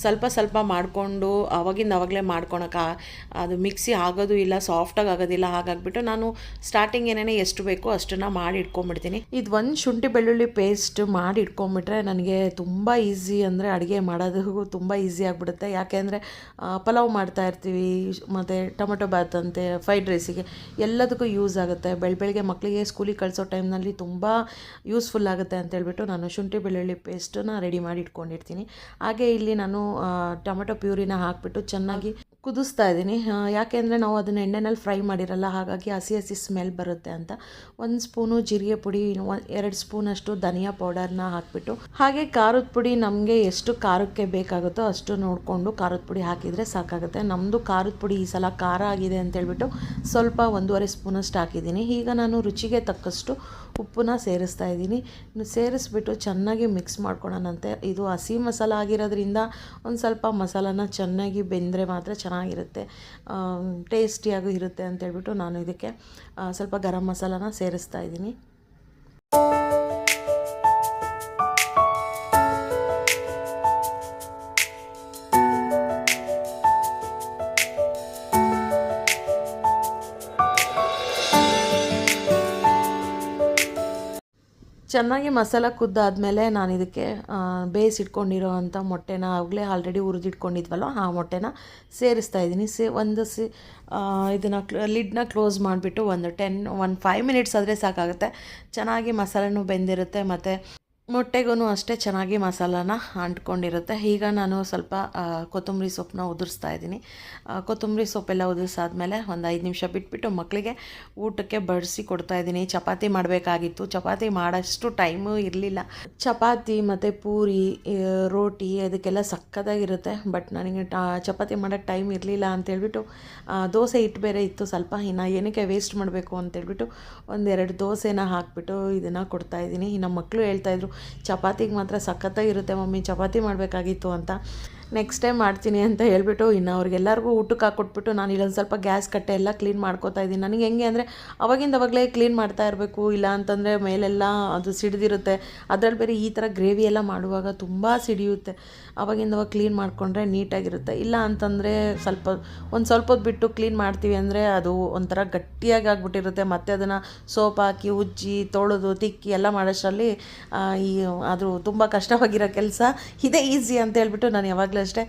ಸ್ವಲ್ಪ ಸ್ವಲ್ಪ ಮಾಡಿಕೊಂಡು ಅವಾಗಿಂದ ಅವಾಗಲೇ ಮಾಡ್ಕೊಳಕ್ಕೆ ಅದು ಮಿಕ್ಸಿ ಆಗೋದು ಇಲ್ಲ ಸಾಫ್ಟಾಗಿ ಆಗೋದಿಲ್ಲ ಹಾಗಾಗ್ಬಿಟ್ಟು ನಾನು ಸ್ಟಾರ್ಟಿಂಗ್ ಏನೇನೇ ಎಷ್ಟು ಬೇಕೋ ಅಷ್ಟನ್ನು ಮಾಡಿ ಇಟ್ಕೊಂಬಿಡ್ತೀನಿ ಇದು ಒಂದು ಶುಂಠಿ ಬೆಳ್ಳುಳ್ಳಿ ಪೇಸ್ಟ್ ಮಾಡಿ ಇಟ್ಕೊಂಬಿಟ್ರೆ ನನಗೆ ತುಂಬ ಈಸಿ ಅಂದರೆ ಅಡುಗೆ ಮಾಡೋದು ತುಂಬ ಈಸಿ ಆಗಿಬಿಡುತ್ತೆ. ಯಾಕೆಂದರೆ ಪಲಾವ್ ಮಾಡ್ತಾ ಇರ್ತೀವಿ ಮತ್ತು ಟೊಮೊಟೊ ಬಾತ್ ಅಂತೆ ಫ್ರೈಡ್ ರೈಸಿಗೆ ಎಲ್ಲದಕ್ಕೂ ಯೂಸ್ ಆಗುತ್ತೆ. ಬೆಳ್ ಬೆಳಗ್ಗೆ ಮಕ್ಕಳಿಗೆ ಸ್ಕೂಲಿಗೆ ಕಳಿಸೋ ಟೈಮ್ನಲ್ಲಿ ತುಂಬ ಯೂಸ್ಫುಲ್ ಆಗುತ್ತೆ ಅಂತ ಹೇಳ್ಬಿಟ್ಟು ನಾನು ಶುಂಠಿ ಬೆಳ್ಳುಳ್ಳಿ ಪೇಸ್ಟನ್ನ ರೆಡಿ ಮಾಡಿ ಇಟ್ಕೊಂಡಿರ್ತೀನಿ. ಹಾಗೆ ಇಲ್ಲಿ ನಾನು ಟೊಮೊಟೊ ಪ್ಯೂರಿನ ಹಾಕಿಬಿಟ್ಟು ಚೆನ್ನಾಗಿ ಕುದಿಸ್ತಾ ಇದ್ದೀನಿ. ಯಾಕೆಂದರೆ ನಾವು ಅದನ್ನು ಎಣ್ಣೆನಲ್ಲಿ ಫ್ರೈ ಮಾಡಿರಲ್ಲ, ಹಾಗಾಗಿ ಹಸಿ ಹಸಿ ಸ್ಮೆಲ್ ಬರುತ್ತೆ ಅಂತ. ಒಂದು ಸ್ಪೂನು ಜೀರಿಗೆ ಪುಡಿ, ಒಂದು ಎರಡು ಸ್ಪೂನಷ್ಟು ಧನಿಯಾ ಪೌಡರ್ನ ಹಾಕಿಬಿಟ್ಟು, ಹಾಗೆ ಖಾರದ ಪುಡಿ ನಮಗೆ ಎಷ್ಟು ಖಾರಕ್ಕೆ ಬೇಕಾಗುತ್ತೋ ಅಷ್ಟು ನೋಡಿಕೊಂಡು ಖಾರದ ಪುಡಿ ಹಾಕಿದರೆ ಸಾಕಾಗುತ್ತೆ. ನಮ್ಮದು ಖಾರದ ಪುಡಿ ಈ ಸಲ ಖಾರ ಆಗಿದೆ ಅಂತೇಳ್ಬಿಟ್ಟು ಸ್ವಲ್ಪ ಒಂದೂವರೆ ಸ್ಪೂನಷ್ಟು ಹಾಕಿದ್ದೀನಿ. ಈಗ ನಾನು ರುಚಿಗೆ ತಕ್ಕಷ್ಟು ಉಪ್ಪನ್ನ ಸೇರಿಸ್ತಾ ಇದ್ದೀನಿ. ಸೇರಿಸ್ಬಿಟ್ಟು ಚೆನ್ನಾಗಿ ಮಿಕ್ಸ್ ಮಾಡ್ಕೊಳ್ಳೋಣಂತೆ ಇದು ಹಸಿ ಮಸಾಲ ಆಗಿರೋದ್ರಿಂದ ಒಂದು ಸ್ವಲ್ಪ ಮಸಾಲಾನ ಚೆನ್ನಾಗಿ ಬೆಂದರೆ ಮಾತ್ರ ಚೆನ್ನಾಗಿರುತ್ತೆ ಟೇಸ್ಟಿಯಾಗೂ ಇರುತ್ತೆ ಅಂತೇಳ್ಬಿಟ್ಟು ನಾನು ಇದಕ್ಕೆ ಸ್ವಲ್ಪ ಗರಂ ಮಸಾಲಾನ ಸೇರಿಸ್ತಾ ಇದ್ದೀನಿ. ಚೆನ್ನಾಗಿ ಮಸಾಲ ಕುದ್ದಾದಮೇಲೆ ನಾನು ಇದಕ್ಕೆ ಬೇಯಿಸಿಟ್ಕೊಂಡಿರೋವಂಥ ಮೊಟ್ಟೆನ ಆಗಲೇ ಆಲ್ರೆಡಿ ಹುರಿದಿಟ್ಕೊಂಡಿದ್ವಲ್ಲ ಆ ಮೊಟ್ಟೆನ ಸೇರಿಸ್ತಾ ಇದ್ದೀನಿ ಸೇ, ಒಂದು ಸಿ ಇದನ್ನು ಲಿಡ್ನ ಕ್ಲೋಸ್ ಮಾಡಿಬಿಟ್ಟು ಒಂದು ಟೆನ್ ಒಂದು ಫೈವ್ ಮಿನಿಟ್ಸ್ ಆದರೆ ಸಾಕಾಗುತ್ತೆ. ಚೆನ್ನಾಗಿ ಮಸಾಲೆನೂ ಬೆಂದಿರುತ್ತೆ, ಮತ್ತು ಮೊಟ್ಟೆಗೂ ಅಷ್ಟೇ ಚೆನ್ನಾಗಿ ಮಸಾಲಾನ ಅಂಟ್ಕೊಂಡಿರುತ್ತೆ. ಈಗ ನಾನು ಸ್ವಲ್ಪ ಕೊತ್ತಂಬರಿ ಸೊಪ್ಪನ್ನ ಉದುರಿಸ್ತಾ ಇದ್ದೀನಿ. ಕೊತ್ತಂಬರಿ ಸೊಪ್ಪೆಲ್ಲ ಉದುರಿಸಾದ್ಮೇಲೆ ಒಂದು ಐದು ನಿಮಿಷ ಬಿಟ್ಬಿಟ್ಟು ಮಕ್ಕಳಿಗೆ ಊಟಕ್ಕೆ ಬಡಿಸಿ ಕೊಡ್ತಾ ಇದ್ದೀನಿ. ಚಪಾತಿ ಮಾಡಬೇಕಾಗಿತ್ತು. ಚಪಾತಿ ಮಾಡೋಷ್ಟು ಟೈಮು ಇರಲಿಲ್ಲ. ಚಪಾತಿ ಮತ್ತು ಪೂರಿ ರೋಟಿ ಅದಕ್ಕೆಲ್ಲ ಸಕ್ಕತ್ತಾಗಿರುತ್ತೆ. ಬಟ್ ನನಗೆ ಚಪಾತಿ ಮಾಡೋಕ್ಕೆ ಟೈಮ್ ಇರಲಿಲ್ಲ ಅಂತೇಳ್ಬಿಟ್ಟು ದೋಸೆ ಹಿಟ್ಟು ಬೇರೆ ಇತ್ತು ಸ್ವಲ್ಪ. ಇನ್ನು ಏನಕ್ಕೆ ವೇಸ್ಟ್ ಮಾಡಬೇಕು ಅಂತೇಳ್ಬಿಟ್ಟು ಒಂದೆರಡು ದೋಸೆನ ಹಾಕ್ಬಿಟ್ಟು ಇದನ್ನು ಕೊಡ್ತಾಯಿದ್ದೀನಿ ಇನ್ನು ಮಕ್ಕಳು ಹೇಳ್ತಾಯಿದ್ರು ಚಪಾತಿಗೆ ಮಾತ್ರ ಸಖತ್ತಾಗಿರುತ್ತೆ ಮಮ್ಮಿ ಚಪಾತಿ ಮಾಡಬೇಕಾಗಿತ್ತು ಅಂತ. ನೆಕ್ಸ್ಟ್ ಟೈಮ್ ಮಾಡ್ತೀನಿ ಅಂತ ಹೇಳ್ಬಿಟ್ಟು ಇನ್ನು ಅವ್ರಿಗೆಲ್ಲರಿಗೂ ಊಟಕ್ಕೆ ಹಾಕ್ಕೊಟ್ಬಿಟ್ಟು ನಾನು ಇಲ್ಲೊಂದು ಸ್ವಲ್ಪ ಗ್ಯಾಸ್ ಕಟ್ಟೆ ಎಲ್ಲ ಕ್ಲೀನ್ ಮಾಡ್ಕೋತಾ ಇದ್ದೀನಿ. ನನಗೆ ಹೆಂಗೆ ಅಂದರೆ ಅವಾಗಿಂದ ಅವಾಗಲೇ ಕ್ಲೀನ್ ಮಾಡ್ತಾ ಇರಬೇಕು, ಇಲ್ಲ ಅಂತಂದರೆ ಮೇಲೆಲ್ಲ ಅದು ಸಿಡಿದಿರುತ್ತೆ. ಅದರಲ್ಲಿ ಬೇರೆ ಈ ಥರ ಗ್ರೇವಿ ಎಲ್ಲ ಮಾಡುವಾಗ ತುಂಬ ಸಿಡಿಯುತ್ತೆ. ಅವಾಗಿಂದ ಅವಾಗ ಕ್ಲೀನ್ ಮಾಡಿಕೊಂಡ್ರೆ ನೀಟಾಗಿರುತ್ತೆ. ಇಲ್ಲ ಅಂತಂದರೆ ಸ್ವಲ್ಪ, ಒಂದು ಸ್ವಲ್ಪ ಬಿಟ್ಟು ಕ್ಲೀನ್ ಮಾಡ್ತೀವಿ ಅಂದರೆ ಅದು ಒಂಥರ ಗಟ್ಟಿಯಾಗಿ ಆಗಿಬಿಟ್ಟಿರುತ್ತೆ. ಮತ್ತೆ ಅದನ್ನು ಸೋಪ್ ಹಾಕಿ, ಉಜ್ಜಿ, ತೊಳೆದು, ತಿಕ್ಕಿ ಎಲ್ಲ ಮಾಡೋಷ್ಟರಲ್ಲಿ ಈ ಅದು ತುಂಬ ಕಷ್ಟವಾಗಿರೋ ಕೆಲಸ. ಇದೇ ಈಸಿ ಅಂತ ಹೇಳ್ಬಿಟ್ಟು ನಾನು ಯಾವಾಗಲೂ ಅಷ್ಟೇ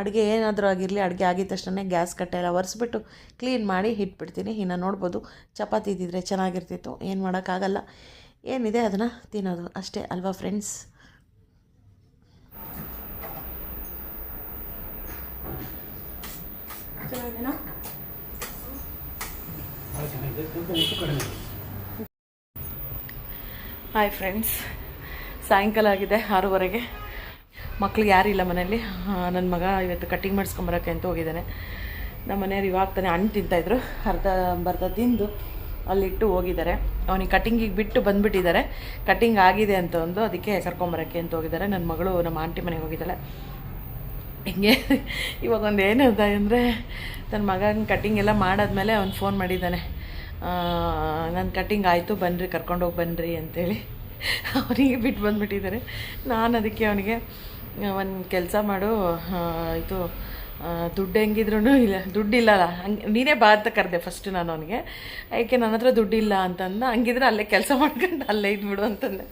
ಅಡುಗೆ ಏನಾದರೂ ಆಗಿರಲಿ ಅಡುಗೆ ಆಗಿದ ತಕ್ಷಣ ಗ್ಯಾಸ್ ಕಟ್ಟೆ ಎಲ್ಲ ಒರೆಸ್ಬಿಟ್ಟು ಕ್ಲೀನ್ ಮಾಡಿ ಇಟ್ಬಿಡ್ತೀನಿ. ಇನ್ನು ನೋಡ್ಬೋದು ಚಪಾತಿ ಇದ್ದಿದ್ರೆ ಚೆನ್ನಾಗಿರ್ತಿತ್ತು. ಏನು ಮಾಡೋಕ್ಕಾಗಲ್ಲ. ಏನಿದೆ ಅದನ್ನು ತಿನ್ನೋದು ಅಷ್ಟೇ ಅಲ್ವಾ ಫ್ರೆಂಡ್ಸ್ ಹಾಯ್ ಫ್ರೆಂಡ್ಸ್ ಸಾಯಂಕಾಲ ಆಗಿದೆ ಆರೂವರೆಗೆ. ಮಕ್ಳಿಗೆ ಇಲ್ಲ ಮನೇಲಿ ನನ್ನ ಮಗ ಇವತ್ತು ಕಟ್ಟಿಂಗ್ ಮಾಡಿಸ್ಕೊಂಬರೋಕ್ಕೆ ಅಂತ ಹೋಗಿದ್ದಾನೆ. ನಮ್ಮ ಮನೆಯವ್ರು ಇವಾಗ ತಾನೆ ಹಣ್ಣು ತಿಂತಾಯಿದ್ರು ಅರ್ಧ ಬರ್ಧ ತಿಂದು ಅಲ್ಲಿಟ್ಟು ಹೋಗಿದ್ದಾರೆ. ಅವನಿಗೆ ಕಟ್ಟಿಂಗಿಗೆ ಬಿಟ್ಟು ಬಂದುಬಿಟ್ಟಿದ್ದಾರೆ. ಕಟ್ಟಿಂಗ್ ಆಗಿದೆ ಅಂತ ಒಂದು ಅದಕ್ಕೆ ಕರ್ಕೊಂಬರೋಕ್ಕೆ ಅಂತ ಹೋಗಿದ್ದಾರೆ. ನನ್ನ ಮಗಳು ನಮ್ಮ ಆಂಟಿ ಮನೆಗೆ ಹೋಗಿದ್ದಾಳೆ. ಹಿಂಗೆ? ಇವಾಗ ಒಂದು ಅಂತ ಅಂದರೆ ನನ್ನ ಮಗನ ಕಟ್ಟಿಂಗ್ ಎಲ್ಲ ಮಾಡಾದ್ಮೇಲೆ ಅವ್ನು ಫೋನ್ ಮಾಡಿದ್ದಾನೆ. ನನ್ನ ಕಟ್ಟಿಂಗ್ ಆಯಿತು ಬನ್ನಿರಿ ಕರ್ಕೊಂಡೋಗಿ ಬನ್ನಿರಿ ಅಂತೇಳಿ. ಅವನಿಗೆ ಬಿಟ್ಟು ಬಂದುಬಿಟ್ಟಿದ್ದಾರೆ. ನಾನು ಅದಕ್ಕೆ ಅವನಿಗೆ ಒಂದು ಕೆಲಸ ಮಾಡು ಇದು ದುಡ್ಡು ಹೆಂಗಿದ್ರೂ ಇಲ್ಲ ದುಡ್ಡಿಲ್ಲ ಹಂಗೆ, ನೀನೇ ಬಾ ಅಂತ ಕರೆದೆ ಫಸ್ಟ್ ನಾನು ಅವನಿಗೆ. ಯಾಕೆ ನನ್ನ ಹತ್ರ ದುಡ್ಡಿಲ್ಲ ಅಂತಂದ, ಹಂಗಿದ್ರೆ ಅಲ್ಲೇ ಕೆಲಸ ಮಾಡ್ಕೊಂಡು ಅಲ್ಲೇ ಇದ್ಬಿಡು ಅಂತಂದೆ.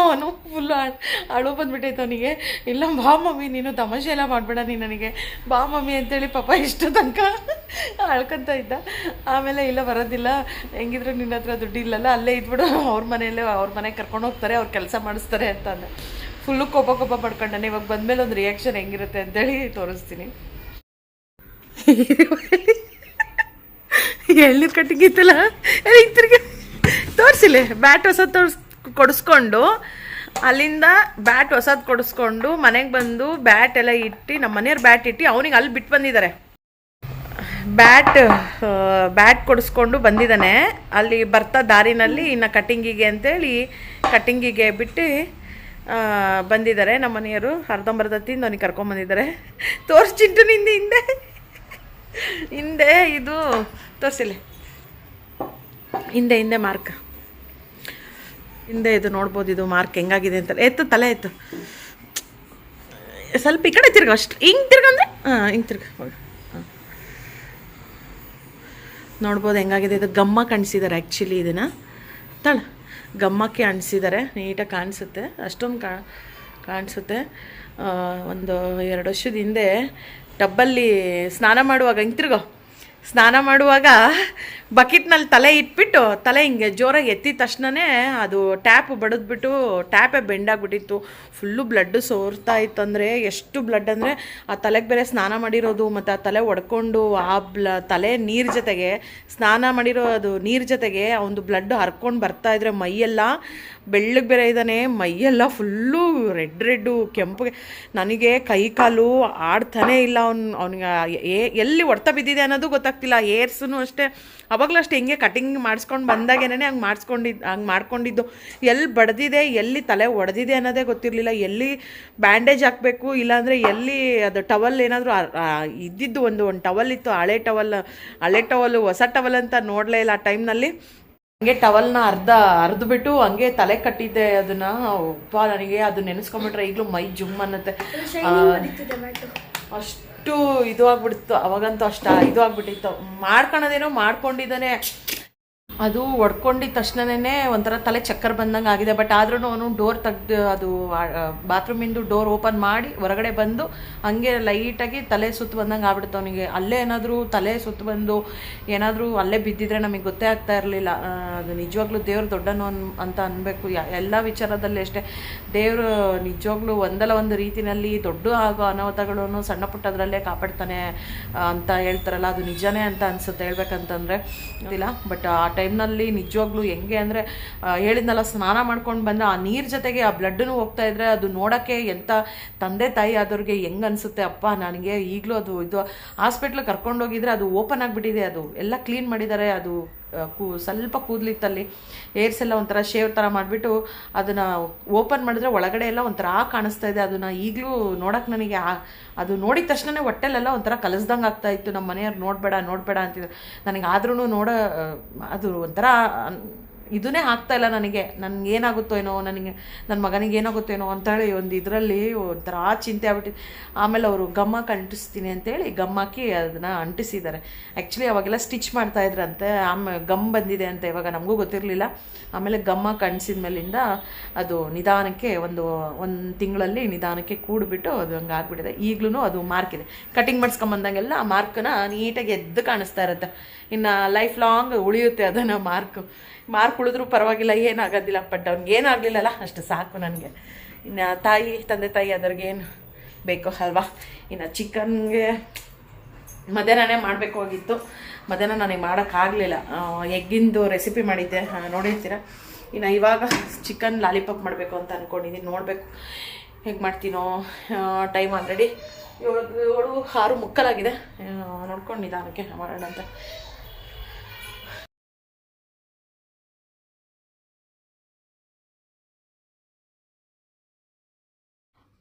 ಅವನು ಫುಲ್ಲು ಅಳು ಬಂದ್ಬಿಟ್ಟೈತೆ ಅವನಿಗೆ. ಇಲ್ಲ ಬಾ ಮಮ್ಮಿ, ನೀನು ತಮಾಷೆ ಎಲ್ಲ ಮಾಡಬೇಡ ನೀನು ನನಗೆ. ಬಾ ಮಮ್ಮಿ ಅಂತೇಳಿ ಪಾಪ ಇಷ್ಟು ತನಕ ಅಳ್ಕೊಂತ ಇದ್ದ. ಆಮೇಲೆ ಇಲ್ಲ ಬರೋದಿಲ್ಲ. ಹೆಂಗಿದ್ರು ನಿನ್ನ ಹತ್ರ ದುಡ್ಡು ಇಲ್ಲಲ್ಲ, ಅಲ್ಲೇ ಇದ್ಬಿಡು. ಅವ್ರ ಮನೆಯಲ್ಲೇ, ಅವ್ರ ಮನೆಗೆ ಕರ್ಕೊಂಡು ಹೋಗ್ತಾರೆ, ಅವ್ರು ಕೆಲಸ ಮಾಡಿಸ್ತಾರೆ ಅಂತ ಅಂದೆ. ಫುಲ್ಲು ಕೋಪ ಕೋಪ ಪಡ್ಕೊಂಡಾನೆ ಇವಾಗ ಬಂದಮೇಲೆ ಒಂದು ರಿಯಾಕ್ಷನ್ ಹೆಂಗಿರುತ್ತೆ ಅಂತೇಳಿ ತೋರಿಸ್ತೀನಿ. ಎಳ್ನೀರು ಕಟ್ಟಿಗೆ ಇತ್ತಲ್ಲ? ತಿರ್ಗಿ ತೋರಿಸಿಲ್ಲ ಬ್ಯಾಟ್ ಹೊಸ ತೋರಿಸ್ ಕೊಡಿಸ್ಕೊಂಡು ಅಲ್ಲಿಂದ ಬ್ಯಾಟ್ ಹೊಸದು ಕೊಡಿಸ್ಕೊಂಡು ಮನೆಗೆ ಬಂದು ಬ್ಯಾಟ್ ಎಲ್ಲ ಇಟ್ಟು ನಮ್ಮ ಮನೆಯವ್ರು ಬ್ಯಾಟ್ ಇಟ್ಟು ಅವನಿಗೆ ಅಲ್ಲಿ ಬಿಟ್ಟು ಬಂದಿದ್ದಾರೆ ಬ್ಯಾಟ್ ಬ್ಯಾಟ್ ಕೊಡಿಸ್ಕೊಂಡು ಬಂದಿದ್ದಾನೆ ಅಲ್ಲಿ ಬರ್ತಾ ದಾರಿನಲ್ಲಿ ಇನ್ನು ಕಟ್ಟಿಂಗಿಗೆ ಅಂತೇಳಿ ಕಟ್ಟಿಂಗಿಗೆ ಬಿಟ್ಟು ಬಂದಿದ್ದಾರೆ ನಮ್ಮ ಮನೆಯವರು. ಅರ್ಧಂಬರ್ಧ ತಿಂದು ಅವನಿಗೆ ಕರ್ಕೊಂಬಂದಿದ್ದಾರೆ ತೋರಿಸ್ಚಿಂಟು ನಿಂದ, ಹಿಂದೆ. ಹಿಂದೆ ಇದು, ತೋರಿಸಿಲ್ಲ. ಹಿಂದೆ ಹಿಂದೆ ಮಾರ್ಕ್ ಹಿಂದೆ ಇದು ನೋಡ್ಬೋದು, ಇದು ಮಾರ್ಕ್ ಹೆಂಗಾಗಿದೆ ಅಂತ. ಎತ್ತು, ತಲೆ ಎತ್ತು. ಸ್ವಲ್ಪ ಈ ಕಡೆ ತಿರ್ಗ ಅಷ್ಟು. ಹಿಂಗೆ ತಿರ್ಗಂದ್ರೆ ಹಾಂ, ಹಿಂಗೆ ತಿರ್ಗ. ಹಾಂ. ನೋಡ್ಬೋದು ಹೆಂಗಾಗಿದೆ. ಇದು ಗಮ್ಮ ಕಾಣಿಸಿದ್ದಾರೆ ಆ್ಯಕ್ಚುಲಿ ಇದನ್ನು. ತಳ, ಗಮ್ಮಕ್ಕೆ ಅಣಿಸಿದ್ದಾರೆ ನೀಟಾಗಿ ಕಾಣಿಸುತ್ತೆ. ಅಷ್ಟೊಂದು ಕಾ, ಕಾಣಿಸುತ್ತೆ. ಒಂದು ಎರಡು ವರ್ಷದ ಹಿಂದೆ ಟಬ್ಬಲ್ಲಿ ಸ್ನಾನ ಮಾಡುವಾಗ ಹಿಂಗೆ ತಿರ್ಗೋ. ಸ್ನಾನ ಮಾಡುವಾಗ ಬಕೆಟ್ನಲ್ಲಿ ತಲೆ ಇಟ್ಬಿಟ್ಟು, ತಲೆ ಹಿಂಗೆ ಜೋರಾಗಿ ಎತ್ತಿದ ತಕ್ಷಣನೇ ಅದು ಟ್ಯಾಪ್ ಬಡಿದ್ಬಿಟ್ಟು, ಟ್ಯಾಪೇ ಬೆಂಡಾಗ್ಬಿಟ್ಟಿತ್ತು. ಫುಲ್ಲು ಬ್ಲಡ್ ಸೋರ್ತಾ ಇತ್ತು ಅಂದರೆ ಎಷ್ಟು ಬ್ಲಡ್ ಅಂದರೆ ಆ ತಲೆಗೆ ಬೇರೆ ಸ್ನಾನ ಮಾಡಿರೋದು, ಮತ್ತು ಆ ತಲೆ ಒಡ್ಕೊಂಡು ಆ ಬ್ಲ, ತಲೆ ನೀರು ಜೊತೆಗೆ ಸ್ನಾನ ಮಾಡಿರೋ ಅದು ನೀರು ಜೊತೆಗೆ ಒಂದು ಬ್ಲಡ್ ಹರ್ಕೊಂಡು ಬರ್ತಾ ಇದ್ರೆ ಮೈಯೆಲ್ಲ ಬೆಳ್ಳಗೆ ಬೇರೆ ಇದ್ದಾನೆ. ಮೈಯೆಲ್ಲ ಫುಲ್ಲು ರೆಡ್ ರೆಡ್ಡು, ಕೆಂಪಗೆ. ನನಗೆ ಕೈ ಕಾಲು ಆಡ್ತಾನೇ ಇಲ್ಲ ಅವ್ನು, ಅವ್ನಿಗೆ ಎಲ್ಲಿ ಹೊಡ್ತಾ ಬಿದ್ದಿದೆ ಅನ್ನೋದು ಗೊತ್ತಾಗ್ತಿಲ್ಲ. ಏರ್ಸೂ ಅಷ್ಟೇ. ಅವಾಗಲೂ ಅಷ್ಟೇ ಹಿಂಗೆ ಕಟಿಂಗ್ ಮಾಡಿಸ್ಕೊಂಡು ಬಂದಾಗೇನೆ ಹಂಗೆ ಮಾಡಿಸ್ಕೊಂಡಿದ್ದು ಹಂಗೆ ಮಾಡ್ಕೊಂಡಿದ್ದು. ಎಲ್ಲಿ ಬಡ್ದಿದೆ ಎಲ್ಲಿ ತಲೆ ಒಡೆದಿದೆ ಅನ್ನೋದೇ ಗೊತ್ತಿರಲಿಲ್ಲ. ಎಲ್ಲಿ ಬ್ಯಾಂಡೇಜ್ ಹಾಕಬೇಕು ಇಲ್ಲಾಂದರೆ ಎಲ್ಲಿ ಅದು ಟವಲ್ ಏನಾದರೂ ಇದ್ದಿದ್ದು ಒಂದು ಒಂದು ಟವಲ್ ಇತ್ತು ಹಳೆ ಟವಲ್ ಹಳೆ ಟವಲ್ ಹೊಸ ಟವಲ್ ಅಂತ ನೋಡಲೇ ಇಲ್ಲ ಆ ಟೈಮ್ನಲ್ಲಿ ಹಂಗೆ ಟವಲ್ನ ಅರ್ಧ ಬಿಟ್ಟು ಹಂಗೆ ತಲೆ ಕಟ್ಟಿದ್ದೆ ಅದನ್ನ. ಉಪ್ಪ ನನಗೆ ಅದು ನೆನೆಸ್ಕೊಂಬಿಟ್ರೆ ಈಗಲೂ ಮೈ ಜುಮ್ ಅನ್ನತ್ತೆ. ಆ, ಅಷ್ಟು ಇದು ಆಗ್ಬಿಡ್ತು ಅವಾಗಂತೂ ಅಷ್ಟ ಇದು ಆಗ್ಬಿಟ್ಟಿತ್ತು. ಮಾಡ್ಕೊಳೋದೇನೋ ಮಾಡ್ಕೊಂಡಿದ್ದಾನೆ. ಅದು ಒಡ್ಕೊಂಡಿದ್ದ ತಕ್ಷಣನೇ ಒಂಥರ ತಲೆ ಚಕ್ಕರ್ ಬಂದಂಗೆ ಆಗಿದೆ. ಬಟ್ ಆದ್ರೂ ಅವನು ಡೋರ್ ತೆಗ್ದು, ಅದು ಬಾತ್ರೂಮಿಂದು ಡೋರ್ ಓಪನ್ ಮಾಡಿ ಹೊರಗಡೆ ಬಂದು ಹಂಗೆ ಲೈಟಾಗಿ ತಲೆ ಸುತ್ತು ಬಂದಂಗೆ ಆಗ್ಬಿಡ್ತು ಅವನಿಗೆ. ಅಲ್ಲೇ ಏನಾದರೂ ತಲೆ ಸುತ್ತು ಬಂದು ಏನಾದರೂ ಅಲ್ಲೇ ಬಿದ್ದಿದ್ರೆ ನಮಗೆ ಗೊತ್ತೇ ಆಗ್ತಾ ಇರಲಿಲ್ಲ. ಅದು ನಿಜವಾಗ್ಲೂ ದೇವ್ರು ದೊಡ್ಡನು ಅಂತ ಅನ್ಬೇಕು. ಎಲ್ಲ ವಿಚಾರದಲ್ಲಿ ಅಷ್ಟೇ. ದೇವರು ನಿಜವಾಗ್ಲೂ ಒಂದಲ್ಲ ಒಂದು ರೀತಿಯಲ್ಲಿ ದೊಡ್ಡ ಆಗೋ ಅನಾಹುತಗಳನ್ನು ಸಣ್ಣ ಪುಟ್ಟದ್ರಲ್ಲೇ ಕಾಪಾಡ್ತಾನೆ ಅಂತ ಹೇಳ್ತಾರಲ್ಲ, ಅದು ನಿಜನೇ ಅಂತ ಅನ್ಸುತ್ತೆ ಹೇಳ್ಬೇಕಂತಂದರೆ. ಗೊತ್ತಿಲ್ಲ? ಬಟ್ ಆ ಟೈಮ್ನಲ್ಲಿ ನಿಜವಾಗ್ಲೂ ಹೆಂಗೆ ಅಂದರೆ ಹೇಳಿದ್ನಲ್ಲ, ಸ್ನಾನ ಮಾಡ್ಕೊಂಡು ಬಂದರೆ ಆ ನೀರು ಜೊತೆಗೆ ಆ ಬ್ಲಡ್ಡನ್ನು ಹೋಗ್ತಾ ಇದ್ರೆ ಅದು ನೋಡೋಕ್ಕೆ ಎಂಥ ತಂದೆ ತಾಯಿ ಆದವ್ರಿಗೆ ಹೆಂಗೆ ಅನಿಸುತ್ತೆ, ಅಪ್ಪ ನನಗೆ ಈಗಲೂ ಅದು ಇದು ಹಾಸ್ಪಿಟ್ಲಿಗೆ ಕರ್ಕೊಂಡೋಗಿದ್ರೆ ಅದು ಓಪನ್ ಆಗಿಬಿಟ್ಟಿದೆ, ಅದು ಎಲ್ಲ ಕ್ಲೀನ್ ಮಾಡಿದ್ದಾರೆ, ಅದು ಕೂ ಸ್ವಲ್ಪ ಕೂದಲಿತ್ತಲ್ಲಿ ಏರ್ಸ್ ಎಲ್ಲ ಒಂಥರ ಶೇವ್ ಥರ ಮಾಡಿಬಿಟ್ಟು ಅದನ್ನು ಓಪನ್ ಮಾಡಿದ್ರೆ ಒಳಗಡೆ ಎಲ್ಲ ಒಂಥರ ಕಾಣಿಸ್ತಾ ಇದೆ. ಅದನ್ನು ಈಗಲೂ ನೋಡೋಕೆ ನನಗೆ ಅದು ನೋಡಿದ ತಕ್ಷಣವೇ ಹೊಟ್ಟೆಲೆಲ್ಲ ಒಂಥರ ಕಲಸ್ದಂಗೆ ಆಗ್ತಾ ಇತ್ತು. ನಮ್ಮ ಮನೆಯವ್ರು ನೋಡಬೇಡ ನೋಡಬೇಡ ಅಂತಿದ್ರು. ನನಗೆ ಆದ್ರೂ ನೋಡೋ ಅದು ಒಂಥರ ಇದನ್ನೇ ಆಗ್ತಾ ಇಲ್ಲ ನನಗೆ. ನನಗೆ ಏನಾಗುತ್ತೋ ಏನೋ, ನನಗೆ ನನ್ನ ಮಗನಿಗೆ ಏನಾಗುತ್ತೋ ಏನೋ ಅಂತೇಳಿ ಒಂದು ಇದರಲ್ಲಿ ಒಂಥರ ಚಿಂತೆ ಆಗ್ಬಿಟ್ಟು ಆಮೇಲೆ ಅವರು ಗಮ್ಮಕ್ಕೆ ಅಂಟಿಸ್ತೀನಿ ಅಂತೇಳಿ ಗಮ್ಮಾಕಿ ಅದನ್ನು ಅಂಟಿಸಿದ್ದಾರೆ. ಆ್ಯಕ್ಚುಲಿ ಅವಾಗೆಲ್ಲ ಸ್ಟಿಚ್ ಮಾಡ್ತಾ ಇದ್ರಂತೆ. ಆಮೇಲೆ ಗಮ್ ಬಂದಿದೆ ಅಂತ ಇವಾಗ ನಮಗೂ ಗೊತ್ತಿರಲಿಲ್ಲ. ಆಮೇಲೆ ಗಮ್ಮ ಅಂಟಿಸಿದ ಮೇಲಿಂದ ಅದು ನಿಧಾನಕ್ಕೆ ಒಂದು ಒಂದು ತಿಂಗಳಲ್ಲಿ ನಿಧಾನಕ್ಕೆ ಕೂಡಿಬಿಟ್ಟು ಅದು ಹಂಗೆ ಆಗ್ಬಿಟ್ಟಿದೆ. ಈಗಲೂ ಅದು ಮಾರ್ಕ್ ಇದೆ. ಕಟಿಂಗ್ ಮಾಡಿಸ್ಕೊಂಬಂದಂಗೆಲ್ಲ ಆ ಮಾರ್ಕನ್ನ ನೀಟಾಗಿ ಎದ್ದು ಕಾಣಿಸ್ತಾ ಇರುತ್ತೆ. ಇನ್ನು ಲೈಫ್ ಲಾಂಗ್ ಉಳಿಯುತ್ತೆ ಅದನ್ನು ಮಾರ್ಕ್. ಮಾರ್ಕ್ ಉಳಿದ್ರೂ ಪರವಾಗಿಲ್ಲ, ಏನಾಗೋದಿಲ್ಲ ಬಟ್ ಅವ್ನಿಗೆ ಏನಾಗಲಿಲ್ಲಲ್ಲ, ಅಷ್ಟು ಸಾಕು ನನಗೆ. ಇನ್ನು ತಾಯಿ, ತಂದೆ ತಾಯಿ ಅದ್ರಿಗೆ ಏನು ಬೇಕು ಅಲ್ವಾ? ಇನ್ನು ಚಿಕನ್ಗೆ ಮಧ್ಯಾಹ್ನನೇ ಮಾಡಬೇಕು ಹೋಗಿತ್ತು. ಮಧ್ಯಾಹ್ನ ನನಗೆ ಮಾಡೋಕ್ಕಾಗಲಿಲ್ಲ ಎಗ್ಗಿಂದು ರೆಸಿಪಿ ಮಾಡಿದ್ದೆ. ನೋಡಿರ್ತೀರ? ಇನ್ನು ಇವಾಗ ಚಿಕನ್ ಲಾಲಿಪಾಪ್ ಮಾಡಬೇಕು ಅಂತ ಅಂದ್ಕೊಂಡಿದ್ದೀನಿ ನೋಡಬೇಕು ಹೇಗೆ ಮಾಡ್ತೀನೋ ಟೈಮ್ ಆಲ್ರೆಡಿ. ಏಳು ಏಳು, ಆರು ಮುಕ್ಕಲಾಗಿದೆ. ನೋಡ್ಕೊಂಡು ನಿಧಾನಕ್ಕೆ ಮಾಡೋಣ ಅಂತ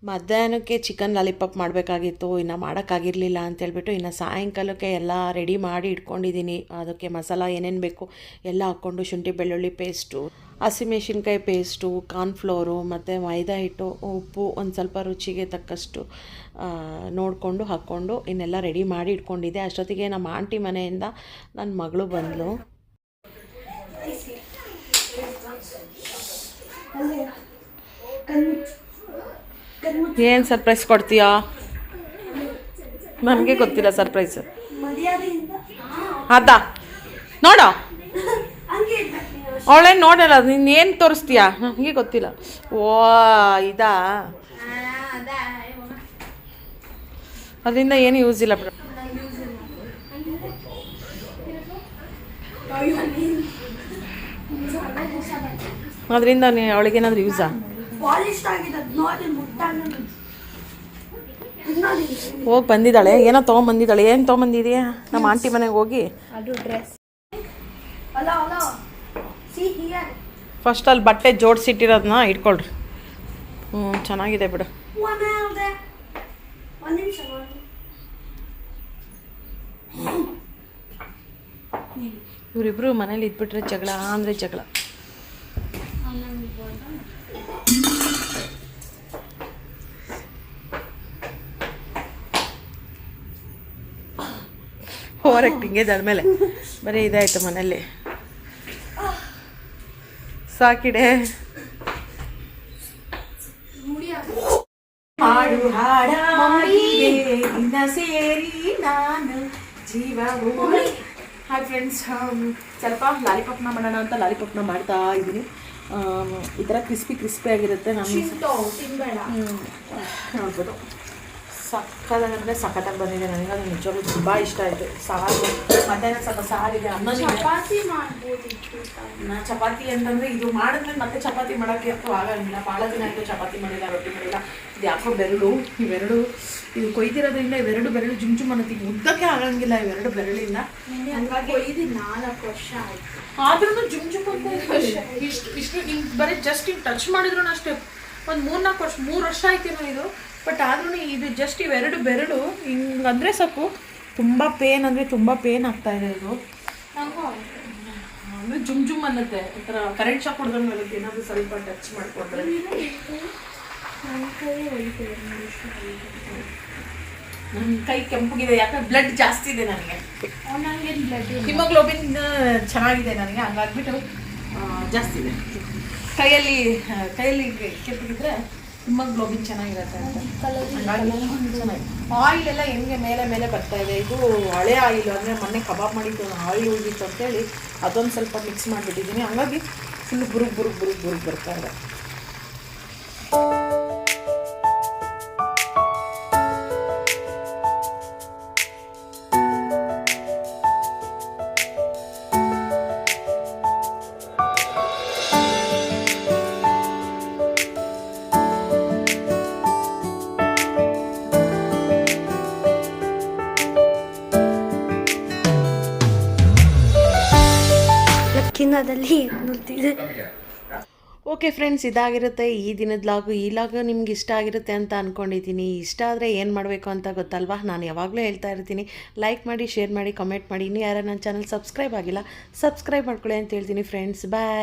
ಮಧ್ಯಾಹ್ನಕ್ಕೆ ಚಿಕನ್ ಲಾಲಿಪಾಪ್ ಮಾಡಬೇಕಾಗಿತ್ತು, ಇನ್ನು ಮಾಡೋಕ್ಕಾಗಿರಲಿಲ್ಲ ಅಂತೇಳ್ಬಿಟ್ಟು ಇನ್ನು ಸಾಯಂಕಾಲಕ್ಕೆ ಎಲ್ಲ ರೆಡಿ ಮಾಡಿ ಇಟ್ಕೊಂಡಿದ್ದೀನಿ ಅದಕ್ಕೆ ಮಸಾಲ ಏನೇನು ಬೇಕು ಎಲ್ಲ ಹಾಕ್ಕೊಂಡು ಶುಂಠಿ, ಬೆಳ್ಳುಳ್ಳಿ ಪೇಸ್ಟು ಹಸಿಮೆಣ್ಸಿನ್ಕಾಯಿ ಪೇಸ್ಟು ಕಾರ್ನ್ಫ್ಲೋರು ಮತ್ತು ಮೈದಾ ಹಿಟ್ಟು, ಉಪ್ಪು ಒಂದು ಸ್ವಲ್ಪ ರುಚಿಗೆ ತಕ್ಕಷ್ಟು ನೋಡಿಕೊಂಡು ಹಾಕ್ಕೊಂಡು ಇನ್ನೆಲ್ಲ ರೆಡಿ ಮಾಡಿ ಇಟ್ಕೊಂಡಿದ್ದೆ. ಅಷ್ಟೊತ್ತಿಗೆ ನಮ್ಮ ಆಂಟಿ ಮನೆಯಿಂದ ನನ್ನ ಮಗಳು ಬಂದಳು ಏನು ಸರ್ಪ್ರೈಸ್ ಕೊಡ್ತೀಯಾ? ನಮಗೆ ಗೊತ್ತಿಲ್ಲ ಸರ್ಪ್ರೈಸ್ ಅದ ನೋಡ. ಅವಳೇನು ನೋಡಲ್ಲ, ನೀನು ಏನು ತೋರಿಸ್ತೀಯಾ? ನನಗೆ ಗೊತ್ತಿಲ್ಲ. ಓ, ಇದಾ? ಅದರಿಂದ ಏನು ಯೂಸ್ ಇಲ್ಲ ಬಿಡ. ಅದರಿಂದ ಅವಳಿಗೇನಾದ್ರೂ ಯೂಸಾ ಪಾಲಿಶ್ ಆಗಿದೆ. ಅದ್ ನೋಡಿ ಮುಟ್ಟಾಗ ನೋಡಿ ಹೋಗಿ ಬಂದಿದ್ದಾಳೆ. ಏನೋ ತೊಗೊಂಬಂದಿದ್ದಾಳೆ. ಏನು ತೊಗೊಂಬಂದಿದೆಯಾ? ನಮ್ಮ ಆಂಟಿ ಮನೆಗೆ ಹೋಗಿ. ಅದು dress hello hello see here first ಅಲ್ಲಿ ಬಟ್ಟೆ ಜೋಡಿಸಿಟ್ಟಿರೋದನ್ನ ಇಟ್ಕೊಳ್ರಿ. ಹ್ಞೂ ಚೆನ್ನಾಗಿದೆ ಬಿಡು. ಇವರಿಬ್ರು ಮನೇಲಿ ಇದ್ಬಿಟ್ರೆ ಜಗಳ ಅಂದರೆ ಜಗಳ. ಓವರ್ ಆ್ಯಕ್ಟಿಂಗ್ ಇದ್ದಾಳ ಮೇಲೆ ಬರೀ ಇದಾಯ್ತು ಮನೇಲಿ ಸಾಕಿಡೆ. ಹಾಡು ಹಾಡಾಡಿದೆ ನಿನ್ನ ಸೇರಿ ನಾನು ಜೀವ ಹಾಯ್ ಫ್ರೆಂಡ್ಸ್ ಸ್ವಲ್ಪ ಲಾಲಿಪಾಪ್ನ ಮಾಡೋಣ ಅಂತ ಲಾಲಿಪಾಪ್ನ ಮಾಡ್ತಾ ಇದ್ದೀನಿ. ಈ ಥರ ಕ್ರಿಸ್ಪಿ ಕ್ರಿಸ್ಪಿ ಆಗಿರುತ್ತೆ ನಾನು ಚಿಂಟು ತಿನ್ಬೇಡ ನೋಡ್ಬೋದು. ಸಕ್ಕತ್ತಾಗಂದರೆ ಸಖತ್ತಾಗಿ ಬಂದಿದೆ. ನನಗೆ ಅದು ನಿಜವಾಗ್ಲೂ ತುಂಬ ಇಷ್ಟ ಆಯಿತು. ಸಾರು ಮಧ್ಯಾಹ್ನ ಸ್ವಲ್ಪ ಸಾರಿದೆ ಅನ್ನ ಚಪಾತಿ. ನಾ ಚಪಾತಿ ಅಂತಂದ್ರೆ ಇದು ಮಾಡಿದ್ರೆ ಮತ್ತೆ ಚಪಾತಿ ಮಾಡೋಕ್ಕೆ ಅಂತೂ ಆಗಂಗಿಲ್ಲ ಭಾಳ ದಿನ ಆಯಿತು ಚಪಾತಿ ಮಾಡಿಲ್ಲ ರೊಟ್ಟಿ ಮಾಡಿಲ್ಲ. ಇದು ಯಾಕೋ ಬೆರಳು ಇವೆರಡು. ಇದು ಕೊಯ್ದಿರೋದ್ರಿಂದ ಇವೆರಡು ಬೆರಳು ಜುಮ್ ಜುಮ್ ಅನ್ನೋದು ಈಗ ಉದ್ದಕ್ಕೆ ಆಗಂಗಿಲ್ಲ ಇವೆರಡು ಬೆರಳಿಂದ. ಹಂಗಾಗಿ ಇದು ನಾಲ್ಕು ವರ್ಷ ಆಯ್ತು. ಆದ್ರೂ ಜುಮ್ ಜುಮ್ ಅಂತ. ಇಷ್ಟು ಇಷ್ಟು ಹಿಂಗೆ ಬರೀ ಜಸ್ಟ್ ಹಿಂಗೆ ಟಚ್ ಮಾಡಿದ್ರು ಅಷ್ಟೇ. ಒಂದು ಮೂರ್ನಾಲ್ಕು ವರ್ಷ ಮೂರು ವರ್ಷ ಆಯ್ತೇನೋ ಇದು. ಬಟ್ ಆದ್ರೂ ಇದು ಜಸ್ಟ್ ಇವೆರಡು ಬೆರಳು ಹಿಂಗೆ ಅಂದರೆ ಸಾಕು ತುಂಬ ಪೇನ್ ಅಂದರೆ ತುಂಬ ಪೇನ್ ಆಗ್ತಾ ಇದೆ ಇದು. ನಂಗೂ ಅಂದ್ರೆ ಜುಮ್ ಜುಮ್ ಅನ್ನತ್ತೆ. ಒಂಥರ ಕರೆಂಟ್ ಶಾಕ್ ಹೊಡೆದಂಗೆ ಮೇಲೆ ಏನಾದರೂ ಸ್ವಲ್ಪ ಟಚ್ ಮಾಡಿಕೊಂಡ್ರೆ. ನನ್ನ ಕೈ ಹೊಡಿತು ನನ್ನ ಕೈ ಕೆಂಪಗಿದೆ. ಯಾಕಂದ್ರೆ ಬ್ಲಡ್ ಜಾಸ್ತಿ ಇದೆ ನನಗೆ. ನನಗೆ ಬ್ಲಡ್ ಹಿಮೋಗ್ಲೋಬಿನ್ ಚೆನ್ನಾಗಿದೆ ನನಗೆ. ಹಂಗಾಗ್ಬಿಟ್ಟು ಜಾಸ್ತಿ ಇದೆ. ಕೈಯಲ್ಲಿ ಕೈಯಲ್ಲಿ ಕೆಂಪಗಿದ್ರೆ ಹಿಮೋಗ್ಲೋಬಿನ್ ಚೆನ್ನಾಗಿರುತ್ತೆ ಅಂತ. ಹಂಗಾಗಿ ಆಯಿಲ್ ಎಲ್ಲ ಹೆಂಗೆ ಮೇಲೆ ಮೇಲೆ ಬರ್ತಾ ಇದೆ? ಇದು ಹಳೆ ಆಯಿಲ್ ಅಂದರೆ ಮೊನ್ನೆ ಕಬಾಬ್ ಮಾಡಿದ್ದು ಆಯಿಲ್ ಉಳಿದಿತ್ತು ಅಂತೇಳಿ ಅದೊಂದು ಸ್ವಲ್ಪ ಮಿಕ್ಸ್ ಮಾಡಿಬಿಟ್ಟಿದ್ದೀನಿ. ಹಂಗಾಗಿ ಫುಲ್ ಬುರುಗ್ ಬುರುಗ್ ಬುರುಗ್ ಬುರುಗ್ ಬರ್ತಾ ಇದೆ. ಕಿನ್ನದಲ್ಲಿ ನೋಡ್ತಿದ್ದೆ ಓಕೆ ಫ್ರೆಂಡ್ಸ್, ಇದಾಗಿರುತ್ತೆ ಈ ದಿನದ ಲಾಗು. ಈ ಲಾಗು ನಿಮ್ಗೆ ಇಷ್ಟ ಆಗಿರುತ್ತೆ ಅಂತ ಅಂದ್ಕೊಂಡಿದ್ದೀನಿ ಇಷ್ಟ ಆದರೆ ಏನು ಮಾಡಬೇಕು ಅಂತ ಗೊತ್ತಲ್ವಾ? ನಾನು ಯಾವಾಗಲೂ ಹೇಳ್ತಾ ಇರ್ತೀನಿ. ಲೈಕ್ ಮಾಡಿ ಶೇರ್ ಮಾಡಿ ಕಮೆಂಟ್ ಮಾಡಿ. ಇನ್ನು ಯಾರು ನನ್ನ ಚಾನಲ್ ಸಬ್ಸ್ಕ್ರೈಬ್ ಆಗಿಲ್ಲ ಸಬ್ಸ್ಕ್ರೈಬ್ ಮಾಡ್ಕೊಳ್ಳಿ ಅಂತ ಹೇಳ್ತೀನಿ ಫ್ರೆಂಡ್ಸ್ ಬಾಯ್